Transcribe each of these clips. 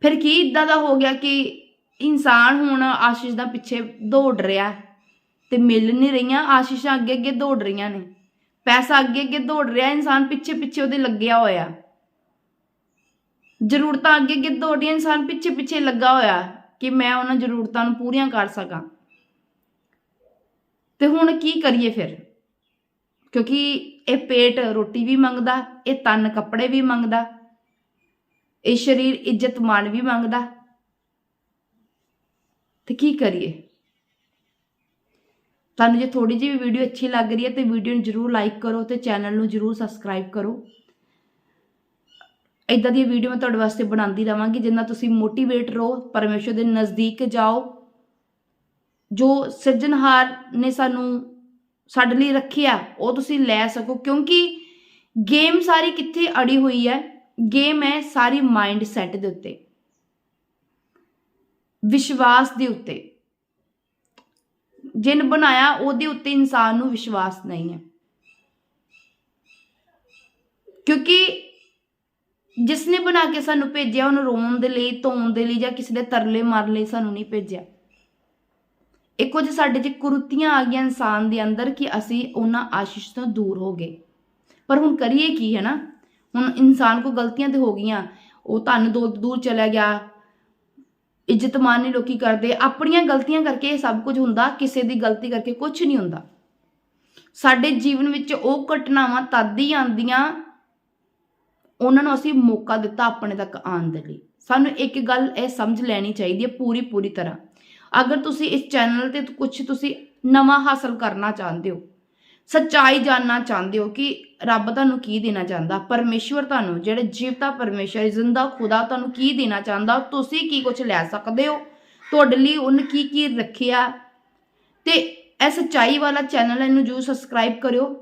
ਫਿਰ ਕੀ ਇਦਾਂ ਦਾ ਹੋ ਗਿਆ ਕਿ ਇਨਸਾਨ ਹੁਣ ਆਸ਼ੀਸ਼ ਦਾ ਪਿੱਛੇ ਦੌੜ ਰਿਹਾ ਤੇ ਮਿਲ ਨਹੀਂ ਰਹੀਆਂ, ਆਸ਼ੀਸ਼ਾਂ ਅੱਗੇ ਅੱਗੇ ਦੌੜ ਰਹੀਆਂ ਨੇ। ਪੈਸਾ ਅੱਗੇ ਅੱਗੇ ਦੌੜ ਰਿਹਾ, ਇਨਸਾਨ ਪਿੱਛੇ ਪਿੱਛੇ ਉਹਦੇ ਲੱਗਿਆ ਹੋਇਆ। ਜ਼ਰੂਰਤਾਂ ਅੱਗੇ ਅੱਗੇ ਦੌੜ ਰਹੀਆਂ ਇਨਸਾਨ ਪਿੱਛੇ ਪਿੱਛੇ ਲੱਗਾ ਹੋਇਆ ਕਿ ਮੈਂ ਉਹਨਾਂ ਜ਼ਰੂਰਤਾਂ ਨੂੰ ਪੂਰੀਆਂ ਕਰ ਸਕਾਂ। ਤੇ ਹੁਣ ਕੀ ਕਰੀਏ ਫਿਰ? ਕਿਉਂਕਿ ਇਹ ਪੇਟ ਰੋਟੀ ਵੀ ਮੰਗਦਾ, ਇਹ ਤਨ ਕੱਪੜੇ ਵੀ ਮੰਗਦਾ ਇਹ ਸਰੀਰ ਇੱਜ਼ਤ ਮਾਨ ਵੀ ਮੰਗਦਾ। ਤੇ ਕੀ ਕਰੀਏ? ਤੁਹਾਨੂੰ ਜੇ ਥੋੜੀ ਜਿਹੀ ਵੀ ਵੀਡੀਓ ਅੱਛੀ ਲੱਗ ਰਹੀ ਹੈ ਤੇ ਵੀਡੀਓ ਨੂੰ ਜਰੂਰ ਲਾਈਕ ਕਰੋ ਤੇ ਚੈਨਲ ਨੂੰ ਜਰੂਰ ਸਬਸਕ੍ਰਾਈਬ ਕਰੋ। ਇਦਾਂ ਦੀ ਵੀਡੀਓ ਮੈਂ ਤੁਹਾਡੇ ਵਾਸਤੇ ਬਣਾਉਂਦੀ ਰਵਾਂਗੀ ਜਿੰਨਾ ਤੁਸੀਂ ਮੋਟੀਵੇਟ ਰਹੋ, ਪਰਮੇਸ਼ਰ ਦੇ ਨਜ਼ਦੀਕ ਜਾਓ। ਜੋ ਸਿਰਜਣਹਾਰ ਨੇ ਸਾਨੂੰ ਸਾਡੇ ਲਈ ਰੱਖਿਆ, ਉਹ ਤੁਸੀਂ ਲੈ ਸਕੋ, ਕਿਉਂਕਿ ਗੇਮ ਸਾਰੀ ਕਿੱਥੇ ਅੜੀ ਹੋਈ ਹੈ? ਗੇਮ ਹੈ ਸਾਰੀ ਮਾਈਂਡ ਸੈਟ ਦੇ ਉੱਤੇ। ਵਿਸ਼ਵਾਸ ਦੇ ਉੱਤੇ। ਜਿਨ ਬਣਾਇਆ, ਉਹਦੇ ਉੱਤੇ ਇਨਸਾਨ ਨੂੰ ਵਿਸ਼ਵਾਸ ਨਹੀਂ ਹੈ। ਕਿਉਂਕਿ ਜਿਸ ਨੇ ਬਣਾ ਕੇ ਸਾਨੂੰ ਭੇਜਿਆ, ਉਹਨੂੰ ਰੋਣ ਦੇ ਲਈ, ਧੋਣ ਦੇ ਲਈ ਜਾਂ ਕਿਸੇ ਦੇ ਤਰਲੇ ਮਾਰਨ ਲਈ ਸਾਨੂੰ ਨਹੀਂ ਭੇਜਿਆ। ਇਹ ਕੁਝ ਸਾਡੇ 'ਚ ਕੁਰਤੀਆਂ ਆ ਗਈਆਂ ਇਨਸਾਨ ਦੇ ਅੰਦਰ ਕਿ ਅਸੀਂ ਉਹਨਾਂ ਆਸ਼ੀਸ਼ ਤੋਂ ਦੂਰ ਹੋ ਗਏ। ਪਰ ਹੁਣ ਕਰੀਏ ਕੀ, ਹੈ ਨਾ? ਹੁਣ ਇਨਸਾਨ ਕੋ ਗਲਤੀਆਂ ਤੇ ਹੋ ਗਈਆਂ, ਉਹ ਧੰਨ ਦੋ ਦੂਰ ਚਲਾ ਗਿਆ। ਇੱਜ਼ਤ ਮਾਨ ਨਹੀਂ ਲੋਕੀ ਕਰਦੇ। ਆਪਣੀਆਂ ਗਲਤੀਆਂ ਕਰਕੇ ਇਹ ਸਭ ਕੁਝ ਹੁੰਦਾ, ਕਿਸੇ ਦੀ ਗਲਤੀ ਕਰਕੇ ਕੁਝ ਨਹੀਂ ਹੁੰਦਾ। ਸਾਡੇ ਜੀਵਨ ਵਿੱਚ ਉਹ ਘਟਨਾਵਾਂ ਤਦ ਹੀ ਆਉਂਦੀਆਂ, ਉਹਨਾਂ ਨੂੰ ਅਸੀਂ ਮੌਕਾ ਦਿੱਤਾ ਆਪਣੇ ਤੱਕ ਆਉਣ ਦੇ ਲਈ। ਸਾਨੂੰ ਇੱਕ ਗੱਲ ਇਹ ਸਮਝ ਲੈਣੀ ਚਾਹੀਦੀ ਹੈ ਪੂਰੀ ਪੂਰੀ ਤਰ੍ਹਾਂ। ਅਗਰ ਤੁਸੀਂ ਇਸ ਚੈਨਲ ਤੇ ਕੁਝ ਤੁਸੀਂ ਨਵਾਂ ਹਾਸਲ ਕਰਨਾ ਚਾਹੁੰਦੇ ਹੋ ਸੱਚਾਈ ਜਾਨਣਾ ਚਾਹੁੰਦੇ ਹੋ ਕਿ ਰੱਬ ਤੁਹਾਨੂੰ ਕੀ ਦੇਣਾ ਚਾਹੁੰਦਾ? ਪਰਮੇਸ਼ਵਰ ਤੁਹਾਨੂੰ, ਜਿਹੜੇ ਜੀਵਤਾ ਪਰਮੇਸ਼ਰ ਜ਼ਿੰਦਾ ਖੁਦਾ ਤੁਹਾਨੂੰ ਕੀ ਦੇਣਾ ਚਾਹੁੰਦਾ? ਤੁਸੀਂ ਕੀ ਕੁਝ ਲੈ ਸਕਦੇ ਹੋ? ਤੁਹਾਡੇ ਲਈ ਉਹਨੇ ਕੀ ਕੀ ਰੱਖਿਆ? ਤੇ ਇਹ ਸੱਚਾਈ ਵਾਲਾ ਚੈਨਲ ਇਹਨੂੰ ਜਰੂਰ ਸਬਸਕ੍ਰਾਈਬ ਕਰਿਓ।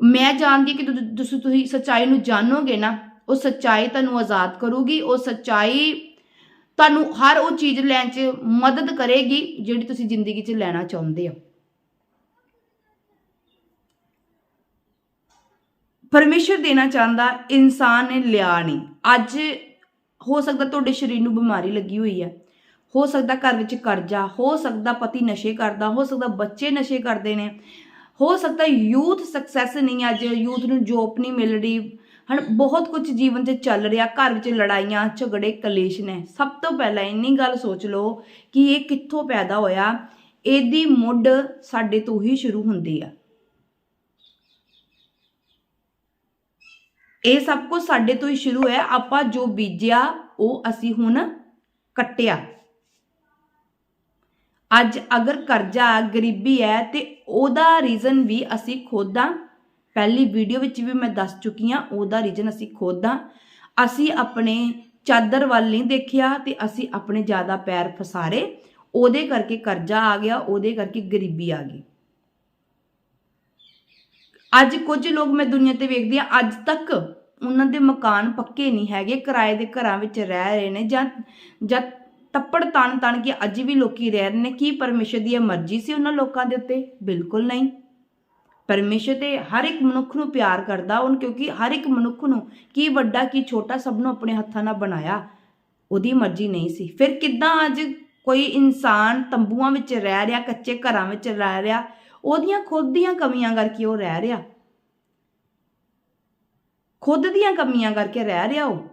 ਮੈਂ ਜਾਣਦੀ ਕਿ ਤੁਸੀਂ ਤੁਸੀਂ ਸੱਚਾਈ ਨੂੰ ਜਾਣੋਗੇ ਨਾ, ਉਹ ਸੱਚਾਈ ਤੁਹਾਨੂੰ ਆਜ਼ਾਦ ਕਰੂਗੀ, ਉਹ ਸੱਚਾਈ ਤੁਹਾਨੂੰ ਹਰ ਉਹ ਚੀਜ਼ ਲੈਣ 'ਚ ਮਦਦ ਕਰੇਗੀ, ਜਿਹੜੀ ਤੁਸੀਂ ਜ਼ਿੰਦਗੀ 'ਚ ਲੈਣਾ ਚਾਹੁੰਦੇ ਹੋ। ਪਰਮੇਸ਼ਰ ਦੇਣਾ ਚਾਹੁੰਦਾ, ਇਨਸਾਨ ਨੇ ਲਿਆ ਨਹੀਂ। ਅੱਜ ਹੋ ਸਕਦਾ ਤੁਹਾਡੇ ਸਰੀਰ ਨੂੰ ਬਿਮਾਰੀ ਲੱਗੀ ਹੋਈ ਹੈ। ਹੋ ਸਕਦਾ ਘਰ ਵਿੱਚ ਕਰਜ਼ਾ, ਹੋ ਸਕਦਾ ਪਤੀ ਨਸ਼ੇ ਕਰਦਾ, ਹੋ ਸਕਦਾ ਬੱਚੇ ਨਸ਼ੇ ਕਰਦੇ ਨੇ। ਹੋ ਸਕਦਾ ਯੂਥ ਸਕਸੈਸ ਨਹੀਂ ਅੱਜ, ਯੂਥ ਨੂੰ ਜੋਬ ਨਹੀਂ ਮਿਲ ਰਹੀ। ਹਣ ਬਹੁਤ ਕੁਝ ਜੀਵਨ 'ਚ ਚੱਲ ਰਿਹਾ, ਘਰ ਵਿੱਚ ਲੜਾਈਆਂ, ਝਗੜੇ, ਕਲੇਸ਼ ਨੇ। ਸਭ ਤੋਂ ਪਹਿਲਾਂ ਇੰਨੀ ਗੱਲ ਸੋਚ ਲਓ ਕਿ ਇਹ ਕਿੱਥੋਂ ਪੈਦਾ ਹੋਇਆ, ਇਹਦੀ ਮੁੱਢ ਸਾਡੇ ਤੋਂ ਹੀ ਸ਼ੁਰੂ ਹੁੰਦੀ ਆ। ਇਹ ਸਭ ਕੁਝ ਸਾਡੇ ਤੋਂ ਹੀ ਸ਼ੁਰੂ ਹੈ। ਆਪਾਂ ਜੋ ਬੀਜਿਆ, ਉਹ ਅਸੀਂ ਹੁਣ ਕੱਟਿਆ। ਅੱਜ ਅਗਰ ਕਰਜ਼ਾ ਗਰੀਬੀ ਹੈ, ਤੇ ਉਹਦਾ ਰੀਜ਼ਨ ਵੀ ਅਸੀਂ ਖੁਦ। ਹਾਂ ਪਹਿਲੀ ਵੀਡੀਓ ਵਿੱਚ ਵੀ ਮੈਂ ਦੱਸ ਚੁੱਕੀ ਹਾਂ, ਉਹਦਾ ਰੀਜ਼ਨ ਅਸੀਂ ਖੁਦ। ਹਾਂ ਅਸੀਂ ਆਪਣੇ ਚਾਦਰ ਵੱਲ ਨਹੀਂ ਦੇਖਿਆ ਤੇ ਅਸੀਂ ਆਪਣੇ ਜ਼ਿਆਦਾ ਪੈਰ ਫਸਾਰੇ। ਉਹਦੇ ਕਰਕੇ ਕਰਜ਼ਾ ਆ ਗਿਆ, ਉਹਦੇ ਕਰਕੇ ਗਰੀਬੀ ਆ ਗਈ। ਅੱਜ ਕੁਝ ਲੋਕ ਮੈਂ ਦੁਨੀਆ ਤੇ ਵੇਖਦੀ ਆ, ਅੱਜ ਤੱਕ ਉਹਨਾਂ ਦੇ ਮਕਾਨ ਪੱਕੇ ਨਹੀਂ ਹੈਗੇ, ਕਿਰਾਏ ਦੇ ਘਰਾਂ ਵਿੱਚ ਰਹਿ ਰਹੇ ਨੇ ਜਾਂ ਜਾਂ ਤੱਪੜ ਤਣ ਤਣ ਕੇ ਅੱਜ ਵੀ ਲੋਕੀ ਰਹਿ ਰਹੇ ਨੇ, ਕੀ ਪਰਮੇਸ਼ਰ ਦੀ ਇਹ ਮਰਜ਼ੀ ਸੀ ਉਹਨਾਂ ਲੋਕਾਂ ਦੇ ਉੱਤੇ? ਬਿਲਕੁਲ ਨਹੀਂ। ਪਰਮੇਸ਼ਰ ਤੇ ਹਰ ਇੱਕ ਮਨੁੱਖ ਨੂੰ ਪਿਆਰ ਕਰਦਾ, ਉਹਨ ਕਿਉਂਕਿ ਹਰ ਇੱਕ ਮਨੁੱਖ ਨੂੰ ਕੀ ਵੱਡਾ, ਕੀ ਛੋਟਾ ਸਭ ਨੂੰ ਆਪਣੇ ਹੱਥਾਂ ਨਾਲ ਬਣਾਇਆ, ਉਹਦੀ ਮਰਜ਼ੀ ਨਹੀਂ ਸੀ। ਫਿਰ ਕਿੱਦਾਂ ਅੱਜ ਕੋਈ ਇਨਸਾਨ ਤੰਬੂਆਂ ਵਿੱਚ ਰਹਿ ਰਿਹਾ, ਕੱਚੇ ਘਰਾਂ ਵਿੱਚ ਰਹਿ ਰਿਹਾ ਉਹਦੀਆਂ ਖੁਦ ਦੀਆਂ ਕਮੀਆਂ ਕਰਕੇ ਉਹ ਰਹਿ ਰਿਹਾ। ਖੁਦ ਦੀਆਂ ਕਮੀਆਂ ਕਰਕੇ ਰਹਿ ਰਿਹਾ ਉਹ।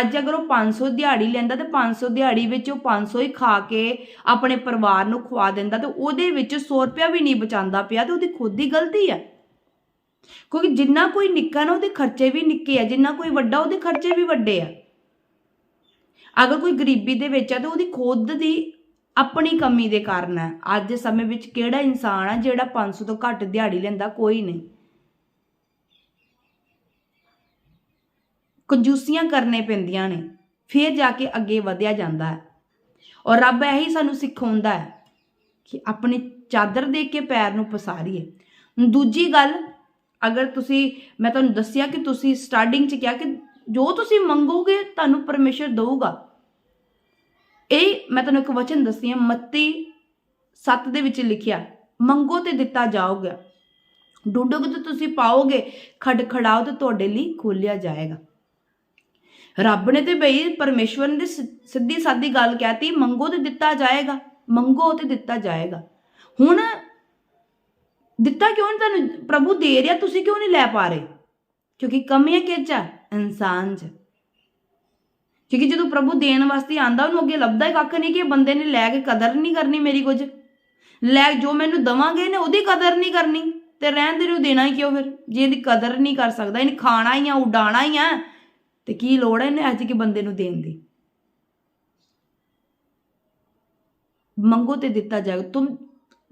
ਅੱਜ ਅਗਰ ਉਹ 500 ਦਿਹਾੜੀ ਲੈਂਦਾ ਤੇ 500 ਦਿਹਾੜੀ ਵਿੱਚ ਉਹ 500 ਹੀ ਖਾ ਕੇ ਆਪਣੇ ਪਰਿਵਾਰ ਨੂੰ ਖਵਾ ਦਿੰਦਾ ਤੇ ਉਹਦੇ ਵਿੱਚ 100 ਰੁਪਇਆ ਵੀ ਨਹੀਂ ਬਚਾਉਂਦਾ ਪਿਆ ਤੇ ਉਹਦੀ ਖੁਦ ਦੀ ਗਲਤੀ ਹੈ। ਕਿਉਂਕਿ ਜਿੰਨਾ ਕੋਈ ਨਿੱਕਾ ਨਾ ਉਹਦੇ ਖਰਚੇ ਵੀ ਨਿੱਕੇ ਆ, ਜਿੰਨਾ ਕੋਈ ਵੱਡਾ ਉਹਦੇ ਖਰਚੇ ਵੀ ਵੱਡੇ ਆ। ਅਗਰ ਕੋਈ ਗਰੀਬੀ ਦੇ ਵਿੱਚ ਆ ਤੇ ਉਹਦੀ ਖੁਦ ਦੀ ਆਪਣੀ ਕਮੀ ਦੇ ਕਾਰਨ ਹੈ। ਅੱਜ ਦੇ ਸਮੇਂ ਵਿੱਚ ਕਿਹੜਾ ਇਨਸਾਨ ਆ ਜਿਹੜਾ 500 ਤੋਂ ਘੱਟ ਦਿਹਾੜੀ ਲੈਂਦਾ? ਕੋਈ ਨਹੀਂ। ਕੰਜੂਸੀਆਂ ਕਰਨੇ ਪੈਂਦੀਆਂ ਨੇ। ਫਿਰ ਜਾ ਕੇ ਅੱਗੇ ਵਧਿਆ ਜਾਂਦਾ ਹੈ। ਔਰ ਰੱਬ ਇਹੀ ਸਾਨੂੰ ਸਿਖਾਉਂਦਾ ਹੈ ਕਿ ਆਪਣੀ ਚਾਦਰ ਦੇ ਕੇ ਪੈਰ ਨੂੰ ਪਸਾਰੀਏ। ਦੂਜੀ ਗੱਲ, ਅਗਰ ਤੁਸੀਂ, ਮੈਂ ਤੁਹਾਨੂੰ ਦੱਸਿਆ ਕਿ ਤੁਸੀਂ ਸਟਾਰਟਿੰਗ 'ਚ ਕਿਹਾ ਕਿ ਜੋ ਤੁਸੀਂ ਮੰਗੋਗੇ ਤੁਹਾਨੂੰ ਪਰਮੇਸ਼ਰ ਦੇਊਗਾ। ਇਹ ਮੈਂ ਤੁਹਾਨੂੰ ਇੱਕ ਵਚਨ ਦੱਸੀ ਹਾਂ, ਮੱਤੀ 7 ਦੇ ਵਿੱਚ ਲਿਖਿਆ, ਮੰਗੋ ਤੇ ਦਿੱਤਾ ਜਾਊਗਾ ਢੂੰਡੋਗੇ ਤੇ ਤੁਸੀਂ ਪਾਓਗੇ, ਖੜਖੜਾਓ ਤੇ ਤੁਹਾਡੇ ਲਈ ਖੋਲਿਆ ਜਾਏਗਾ। ਰੱਬ ਨੇ ਤੇ ਬਈ ਪਰਮੇਸ਼ਵਰ ਨੇ ਸਿੱਧੀ ਸਾਦੀ ਗੱਲ ਕਹਿਤੀ, ਮੰਗੋ ਤੇ ਦਿੱਤਾ ਜਾਏਗਾ, ਮੰਗੋ ਤੇ ਦਿੱਤਾ ਜਾਏਗਾ। ਹੁਣ ਦਿੱਤਾ ਕਿਉਂ ਨਹੀਂ ਤੁਹਾਨੂੰ? ਪ੍ਰਭੂ ਦੇ ਰਿਹਾ, ਤੁਸੀਂ ਕਿਉਂ ਨਹੀਂ ਲੈ ਪਾ ਰਹੇ? ਕਿਉਂਕਿ ਕਮੀ ਹੈ ਕਿਹ ਚ ਇਨਸਾਨ 'ਚ। ਕਿਉਂਕਿ ਜਦੋਂ ਪ੍ਰਭੂ ਦੇਣ ਵਾਸਤੇ ਆਂਦਾ, ਉਹਨੂੰ ਅੱਗੇ ਲੱਭਦਾ ਹੀ ਕੱਖ ਨਹੀਂ ਕਿ ਇਹ ਬੰਦੇ ਨੇ ਲੈ ਕੇ ਕਦਰ ਨਹੀਂ ਕਰਨੀ ਮੇਰੀ ਕੁਝ। ਲੈ ਜੋ ਮੈਨੂੰ ਦਵਾਂਗੇ ਨੇ ਉਹਦੀ ਕਦਰ ਨਹੀਂ ਕਰਨੀ। ਤੇ ਰਹਿਣ ਦੇ ਨੂੰ ਦੇਣਾ ਹੀ ਕਿਉਂ ਫਿਰ? ਜੇ ਇਹਦੀ ਕਦਰ ਨਹੀਂ ਕਰ ਸਕਦਾ, ਇਹਨੇ ਖਾਣਾ ਹੀ ਆ, ਉਡਾਣਾ ਹੀ ਆ, ਤੇ ਕੀ ਲੋੜ ਹੈ ਇਹਨੇ ਅੱਜ ਕਿ ਬੰਦੇ ਨੂੰ ਦੇਣ ਦੀ? ਮੰਗੋ ਤੇ ਦਿੱਤਾ ਜਾਏਗਾ। ਤੁਮ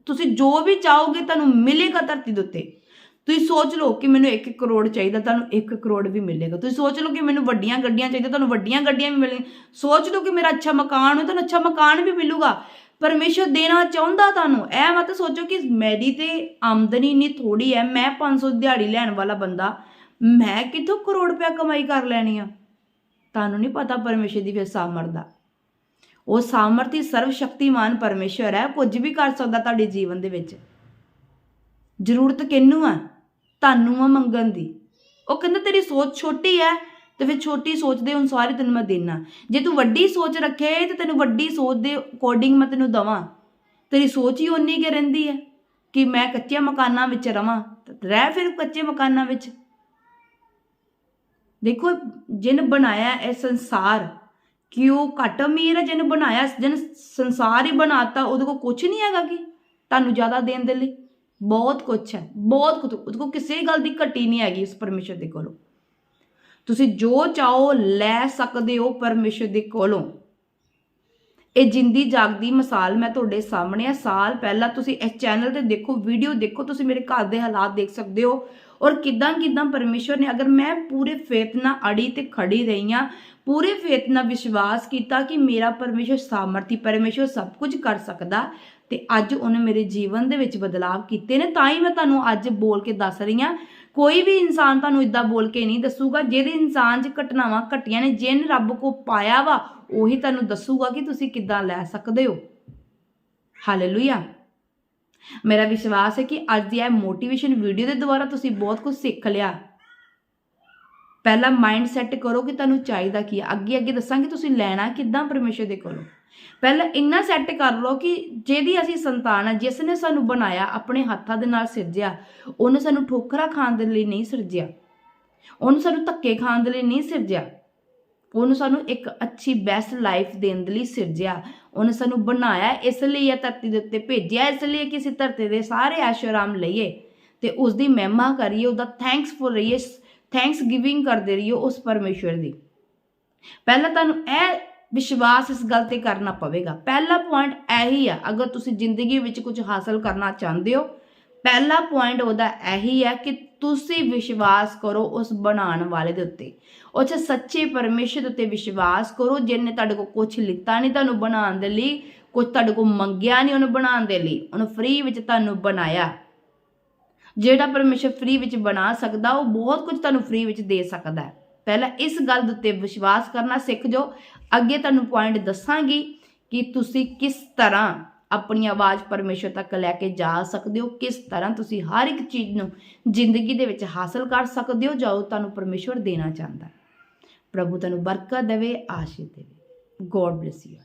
ਤੁਸੀਂ ਜੋ ਵੀ ਚਾਹੋਗੇ, ਤੁਹਾਨੂੰ ਮਿਲੇਗਾ ਧਰਤੀ ਦੇ ਉੱਤੇ। ਤੁਸੀਂ ਸੋਚ ਲਓ ਕਿ ਮੈਨੂੰ 1 ਕਰੋੜ ਚਾਹੀਦਾ, ਤੁਹਾਨੂੰ 1 ਕਰੋੜ ਵੀ ਮਿਲੇਗਾ। ਤੁਸੀਂ ਸੋਚ ਲਓ ਕਿ ਮੈਨੂੰ ਵੱਡੀਆਂ ਗੱਡੀਆਂ ਚਾਹੀਦੀਆਂ, ਤੁਹਾਨੂੰ ਵੱਡੀਆਂ ਗੱਡੀਆਂ ਵੀ ਮਿਲਣਗੀਆਂ। ਸੋਚ ਲਓ ਕਿ ਮੇਰਾ ਅੱਛਾ ਮਕਾਨ ਹੋ ਤੁਹਾਨੂੰ ਅੱਛਾ ਮਕਾਨ ਵੀ ਮਿਲੂਗਾ। ਪਰਮੇਸ਼ਰ ਦੇਣਾ ਚਾਹੁੰਦਾ ਤੁਹਾਨੂੰ। ਇਹ ਮਤ ਸੋਚੋ ਕਿ ਮੇਰੀ ਤੇ ਆਮਦਨੀ ਇੰਨੀ ਥੋੜੀ ਹੈ ਮੈਂ 500 ਦਿਹਾੜੀ ਲੈਣ ਵਾਲਾ ਬੰਦਾ, ਮੈਂ ਕਿੱਥੋਂ ਕਰੋੜ ਰੁਪਇਆ ਕਮਾਈ ਕਰ ਲੈਣੀ ਆ? ਤੁਹਾਨੂੰ ਨਹੀਂ ਪਤਾ ਪਰਮੇਸ਼ਰ ਦੀ ਫਿਰ ਸਾਮਰਥ ਦਾ। ਉਹ ਸਾਮਰਥੀ ਸਰਵ ਸ਼ਕਤੀਮਾਨ ਪਰਮੇਸ਼ਰ ਹੈ, ਕੁਝ ਵੀ ਕਰ ਸਕਦਾ ਤੁਹਾਡੇ ਜੀਵਨ ਦੇ ਵਿੱਚ। ਜ਼ਰੂਰਤ ਕਿਹਨੂੰ ਆ? ਤੁਹਾਨੂੰ ਆ ਮੰਗਣ ਦੀ। ਉਹ ਕਹਿੰਦਾ, ਤੇਰੀ ਸੋਚ ਛੋਟੀ ਹੈ ਤੇ ਫਿਰ ਛੋਟੀ ਸੋਚ ਦੇ ਅਨੁਸਾਰ ਹੀ ਤੈਨੂੰ ਮੈਂ ਦੇਣਾ। ਜੇ ਤੂੰ ਵੱਡੀ ਸੋਚ ਰੱਖੇ, ਤੇ ਤੈਨੂੰ ਵੱਡੀ ਸੋਚ ਦੇ ਅਕੋਰਡਿੰਗ ਮੈਂ ਤੈਨੂੰ ਦਵਾਂ। ਤੇਰੀ ਸੋਚ ਹੀ ਓਨੀ ਕਿ ਰਹਿੰਦੀ ਹੈ ਕਿ ਮੈਂ ਕੱਚੇ ਮਕਾਨਾਂ ਵਿੱਚ ਰਵਾਂ। ਰਹਿ ਫਿਰ ਕੱਚੇ ਮਕਾਨਾਂ ਵਿੱਚ। ਦੇਖੋ, ਜਿਨ ਬਣਾਇਆ ਇਹ ਸੰਸਾਰ ਕਿ ਉਹ ਘੱਟ ਅਮੀਰ ਹੈ ਜਿਨ ਬਣਾਇਆ, ਜਿਨ ਸੰਸਾਰ ਹੀ ਬਣਾਤਾ, ਉਹਦੇ ਕੋਲ ਕੁਝ ਨਹੀਂ ਹੈਗਾ ਕਿ ਤੁਹਾਨੂੰ ਜ਼ਿਆਦਾ ਦੇਣ ਦੇ ਲਈ। ਬਹੁਤ ਕੁਝ ਹੈ, ਬਹੁਤ ਕੁਝ ਉਹਦੇ ਕੋਲ ਕਿਸੇ ਗੱਲ ਦੀ ਘਟੀ ਨਹੀਂ ਹੈਗੀ ਉਸ ਪਰਮੇਸ਼ਰ ਦੇ ਕੋਲੋਂ। ਤੁਸੀਂ ਜੋ ਚਾਹੋ ਲੈ ਸਕਦੇ ਹੋ ਪਰਮੇਸ਼ਰ ਦੇ ਕੋਲੋਂ। ਇਹ ਜਿੰਦੀ ਜਾਗਦੀ ਮਿਸਾਲ ਮੈਂ ਤੁਹਾਡੇ ਸਾਹਮਣੇ ਆ। ਸਾਲ ਪਹਿਲਾਂ ਤੁਸੀਂ ਇਸ ਚੈਨਲ ਤੇ ਦੇਖੋ, ਵੀਡੀਓ ਦੇਖੋ, ਤੁਸੀਂ ਮੇਰੇ ਘਰ ਦੇ ਹਾਲਾਤ ਦੇਖ ਸਕਦੇ ਹੋ। ਔਰ ਕਿਦਾਂ ਕਿਦਾਂ ਪਰਮੇਸ਼ਵਰ ਨੇ, ਅਗਰ ਮੈਂ ਪੂਰੇ ਫੇਥ ਨਾਲ ਅੜੀ ਤੇ ਖੜੀ ਰਹੀ ਆ ਪੂਰੇ ਫੇਥ ਨਾਲ ਵਿਸ਼ਵਾਸ ਕੀਤਾ ਕਿ ਮੇਰਾ ਪਰਮੇਸ਼ਵਰ ਸਾਮਰਥੀ ਪਰਮੇਸ਼ਵਰ ਸਭ ਕੁਝ ਕਰ ਸਕਦਾ ਤੇ ਅੱਜ ਉਹਨੇ ਮੇਰੇ ਜੀਵਨ ਦੇ ਵਿੱਚ ਬਦਲਾਅ ਕੀਤੇ ਨੇ, ਤਾਂ ਹੀ ਮੈਂ ਤੁਹਾਨੂੰ ਅੱਜ ਬੋਲ ਕੇ ਦੱਸ ਰਹੀ ਹਾਂ। ਕੋਈ ਵੀ ਇਨਸਾਨ ਤੁਹਾਨੂੰ ਇਦਾਂ ਬੋਲ ਕੇ ਨਹੀਂ ਦੱਸੂਗਾ ਜਿਹਦੇ ਇਨਸਾਨ 'ਚ ਘਟਨਾਵਾਂ ਘਟੀਆਂ ਨੇ, ਜਿਨ ਰੱਬ ਕੋ ਪਾਇਆ ਵਾ, ਉਹੀ ਤੁਹਾਨੂੰ ਦੱਸੂਗਾ ਕਿ ਤੁਸੀਂ ਕਿੱਦਾਂ ਲੈ ਸਕਦੇ ਹੋ। ਹਾਲੇਲੂਇਆ ਮੇਰਾ ਵਿਸ਼ਵਾਸ ਹੈ ਕਿ ਅੱਜ ਦੀ ਇਹ ਮੋਟੀਵੇਸ਼ਨ ਵੀਡੀਓ ਦੇ ਦੁਆਰਾ ਤੁਸੀਂ ਬਹੁਤ ਕੁਝ ਸਿੱਖ ਲਿਆ। ਪਹਿਲਾਂ ਮਾਈਂਡ ਸੈੱਟ ਕਰੋ ਕਿ ਤੁਹਾਨੂੰ ਚਾਹੀਦਾ ਕੀ ਹੈ ਅੱਗੇ ਅੱਗੇ ਦੱਸਾਂਗੇ ਤੁਸੀਂ ਲੈਣਾ ਕਿੱਦਾਂ ਪਰਮੇਸ਼ਰ ਦੇ ਕੋਲੋਂ। ਪਹਿਲਾਂ ਇੰਨਾ ਸੈੱਟ ਕਰ ਲਓ ਕਿ ਜਿਹਦੀ ਅਸੀਂ ਸੰਤਾਨ ਆ, ਜਿਸ ਨੇ ਸਾਨੂੰ ਬਣਾਇਆ, ਆਪਣੇ ਹੱਥਾਂ ਦੇ ਨਾਲ ਸਿਰਜਿਆ, ਉਹਨੇ ਸਾਨੂੰ ਠੋਕਰਾਂ ਖਾਣ ਦੇ ਲਈ ਨਹੀਂ ਸਿਰਜਿਆ। ਉਹਨੂੰ ਸਾਨੂੰ ਧੱਕੇ ਖਾਣ ਦੇ ਲਈ ਨਹੀਂ ਸਿਰਜਿਆ। ਉਹਨੂੰ ਸਾਨੂੰ ਇੱਕ ਅੱਛੀ ਬੈਸਟ ਲਾਈਫ ਦੇਣ ਦੇ ਲਈ ਸਿਰਜਿਆ। ਉਹਨੇ ਸਾਨੂੰ ਬਣਾਇਆ, ਇਸ ਲਈ ਇਹ ਧਰਤੀ ਦੇ ਉੱਤੇ ਭੇਜਿਆ, ਇਸ ਲਈ ਕਿ ਅਸੀਂ ਧਰਤੀ ਦੇ ਸਾਰੇ ਆਸ਼ਰਾਮ ਲਈਏ। ਤੇ ਉਸ ਦੀ ਮਹਿਮਾ ਕਰੀਏ, ਉਹਦਾ ਥੈਂਕਸਫੁਲ ਰਹੀਏ ਥੈਂਕਸ ਗਿਵਿੰਗ ਕਰਦੇ ਰਹੀਏ ਉਸ ਪਰਮੇਸ਼ਵਰ ਦੀ। ਪਹਿਲਾਂ ਤੁਹਾਨੂੰ ਇਹ ਵਿਸ਼ਵਾਸ ਇਸ ਗੱਲ ਤੇ ਕਰਨਾ ਪਵੇਗਾ। ਪਹਿਲਾ ਪੁਆਇੰਟ ਇਹੀ ਆ, ਅਗਰ ਤੁਸੀਂ ਜ਼ਿੰਦਗੀ ਵਿੱਚ ਕੁਝ ਹਾਸਲ ਕਰਨਾ ਚਾਹੁੰਦੇ ਹੋ, ਪਹਿਲਾ ਪੁਆਇੰਟ ਉਹਦਾ ਇਹੀ ਹੈ ਕਿ ਤੁਸੀਂ ਵਿਸ਼ਵਾਸ ਕਰੋ ਉਸ ਬਣਾਉਣ ਵਾਲੇ ਦੇ ਉੱਤੇ। ਉਹ ਸੱਚੇ ਪਰਮੇਸ਼ਰ ਦੇ ਉੱਤੇ ਵਿਸ਼ਵਾਸ ਕਰੋ, ਜਿਹਨੇ ਤੁਹਾਡੇ ਕੋਲ ਕੁਝ ਲਿੱਤਾ ਨਹੀਂ ਤੁਹਾਨੂੰ ਬਣਾਉਣ ਦੇ ਲਈ ਕੁਝ ਤੁਹਾਡੇ ਕੋਲ ਮੰਗਿਆ ਨਹੀਂ ਉਹਨੂੰ ਬਣਾਉਣ ਦੇ ਲਈ, ਉਹਨੂੰ ਫ੍ਰੀ ਵਿੱਚ ਤੁਹਾਨੂੰ ਬਣਾਇਆ। ਜਿਹੜਾ ਪਰਮੇਸ਼ਰ ਫ੍ਰੀ ਵਿੱਚ ਬਣਾ ਸਕਦਾ, ਉਹ ਬਹੁਤ ਕੁਝ ਤੁਹਾਨੂੰ ਫ੍ਰੀ ਵਿੱਚ ਦੇ ਸਕਦਾ ਹੈ। ਪਹਿਲਾਂ ਇਸ ਗੱਲ ਦੇ ਉੱਤੇ ਵਿਸ਼ਵਾਸ ਕਰਨਾ ਸਿੱਖ ਜਾਓ। ਅੱਗੇ ਤੁਹਾਨੂੰ ਪੁਆਇੰਟ ਦੱਸਾਂਗੀ ਕਿ ਤੁਸੀਂ ਕਿਸ ਤਰ੍ਹਾਂ ਆਪਣੀ ਆਵਾਜ਼ ਪਰਮੇਸ਼ਰ ਤੱਕ ਲੈ ਕੇ ਜਾ ਸਕਦੇ ਹੋ, ਕਿਸ ਤਰ੍ਹਾਂ ਤੁਸੀਂ ਹਰ ਇੱਕ ਚੀਜ਼ ਨੂੰ ਜ਼ਿੰਦਗੀ ਦੇ ਵਿੱਚ ਹਾਸਲ ਕਰ ਸਕਦੇ ਹੋ ਜੋ ਤੁਹਾਨੂੰ ਪਰਮੇਸ਼ਰ ਦੇਣਾ ਚਾਹੁੰਦਾ ਪ੍ਰਭੂ ਤੁਹਾਨੂੰ ਬਰਕਤ ਦੇਵੇ, ਆਸ਼ੀਰਵਾਦ ਦੇਵੇ। God bless you